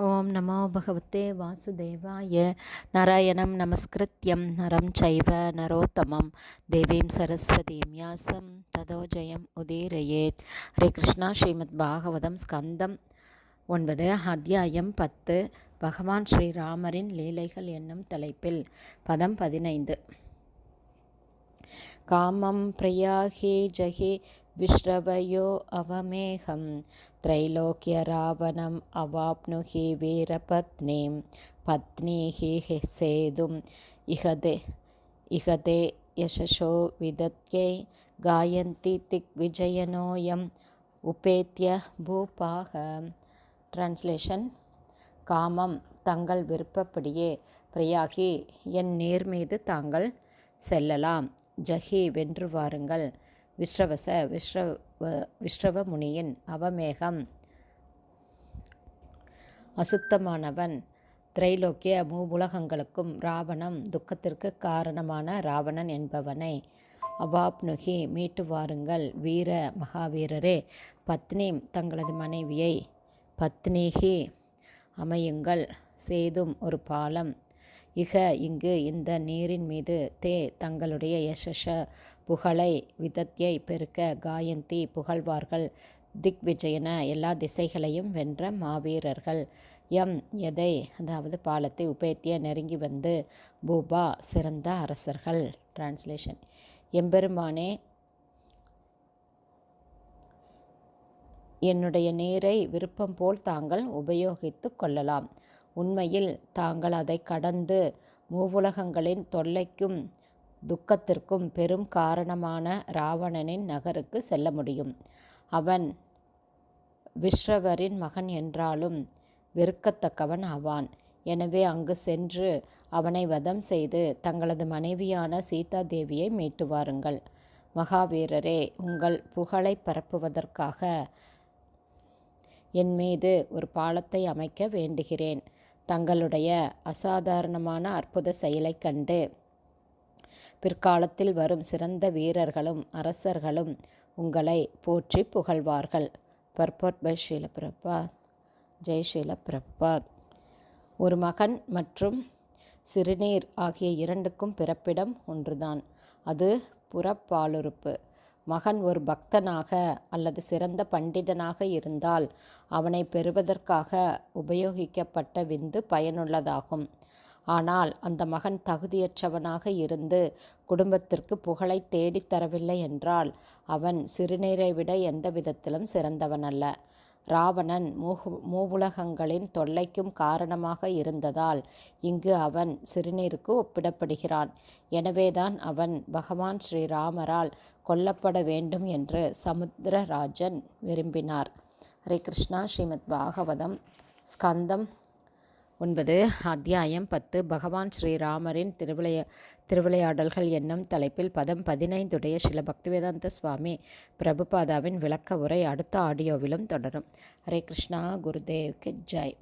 ஓம் நமோ பகவத்தே வாசுதேவாய. நாராயணம் நமஸ்கிருத்யம். நரம் சைவ நரோத்தமம். தேவீம் சரஸ்வதீம் யாசம். ததோ ஜெயம் உதீரயேத். ஹரே கிருஷ்ணா. ஸ்ரீமத் பாகவதம் ஸ்கந்தம் ஒன்பது அத்தியாயம் பத்து. பகவான் ஸ்ரீராமரின் லீலைகள் என்னும் தலைப்பில் பதம் பதினைந்து. காமம் பிரயாகி ஜஹி विश्रवयो अवमेहं त्रैलोक्यरावणम् अवाप्नुहि वीरपत्नीं पत्नीः सेतुम् इहते इहते यशसो विदत्यै गायन्ति திக்விஜயனோயம் உபேத்திய பூபாக டிரான்ஸ்லேஷன் காமம் தங்கள் விருப்பப்படியே பிரயாகி என் நேர் மீது தாங்கள் செல்லலாம் ஜஹி வென்று வாருங்கள் விஸ்ரவச விஸ்ரவ விஸ்ரவ முனியின் அவமேகம். அசுத்தமானவன் திரைலோக்கிய மூவுலகங்களுக்கும் ராவணம் துக்கத்திற்கு காரணமான ராவணன் என்பவனை அவாப்னுகி மீட்டு வாருங்கள். வீர மகாவீரரே பத்னி தங்களது மனைவியை பத்னிகி அமையுங்கள். செய்தும் ஒரு பாலம். இக இங்கு இந்த நீரின் மீது தே தங்களுடைய யசஷ புகழை விதத்தியை பெருக்க காயந்தி புகழ்வார்கள். திக் விஜயன எல்லா திசைகளையும் வென்ற மாவீரர்கள். எம் எதை அதாவது பாலத்தை உபேத்திய நெருங்கி வந்து பூபா சிறந்த அரசர்கள். டிரான்ஸ்லேஷன் எம்பெருமானே என்னுடைய நீரை விருப்பம் போல் தாங்கள் உபயோகித்து கொள்ளலாம். உண்மையில் தாங்கள் அதை கடந்து மூவுலகங்களின் தொல்லைக்கும் துக்கத்திற்கும் பெரும் காரணமான ராவணனின் நகருக்கு செல்ல முடியும். அவன் விஸ்ரவரின் மகன் என்றாலும் வெறுக்கத்தக்கவன் ஆவான். எனவே அங்கு சென்று அவனை வதம் செய்து தங்களது மனைவியான சீதா தேவியை மீட்டு வாருங்கள் மகாவீரரே உங்கள் புகழை பரப்புவதற்காக என் மீது ஒரு பாலத்தை அமைக்க வேண்டுகிறேன். தங்களுடைய அசாதாரணமான அற்புத செயலை கண்டு பிற்காலத்தில் வரும் சிறந்த வீரர்களும் அரசர்களும் உங்களை போற்றி புகழ்வார்கள். பர்பட் பை ஷீலபிரபாத் ஜெய் ஷீலபிரபாத் ஒரு மகன் மற்றும் சிறுநீர் ஆகிய இரண்டுக்கும் பிறப்பிடம் ஒன்றுதான். அது புறப்பாலுறுப்பு. மகன் ஒரு பக்தனாக அல்லது சிறந்த பண்டிதனாக இருந்தால் அவனை பெறுவதற்காக உபயோகிக்கப்பட்ட விந்து பயனுள்ளதாகும். ஆனால் அந்த மகன் தகுதியற்றவனாக இருந்து குடும்பத்திற்கு புகழை தேடித்தரவில்லை என்றால் அவன் சிறுநீரை விட எந்த விதத்திலும் சிறந்தவனல்ல ராவணன் மூகு மூவுலகங்களின் தொல்லைக்கும் காரணமாக இருந்ததால் இங்கு அவன் சிறுநீருக்கு ஒப்பிடப்படுகிறான். எனவேதான் அவன் பகவான் ஸ்ரீராமரால் கொல்லப்பட வேண்டும் என்று சமுத்திரராஜன் விரும்பினார். ஹரே கிருஷ்ணா. ஸ்ரீமத் பாகவதம். ஸ்கந்தம் ஒன்பது அத்தியாயம் பத்து பகவான் ஸ்ரீராமரின் திருவிளைய திருவிளையாடல்கள் என்னும் தலைப்பில் பதம் பதினைந்துடைய சில பக்திவேதாந்த சுவாமி பிரபுபாதாவின் விளக்க உரை அடுத்த ஆடியோவிலும் தொடரும். ஹரே கிருஷ்ணா குருதேவ்க்கு ஜெய்.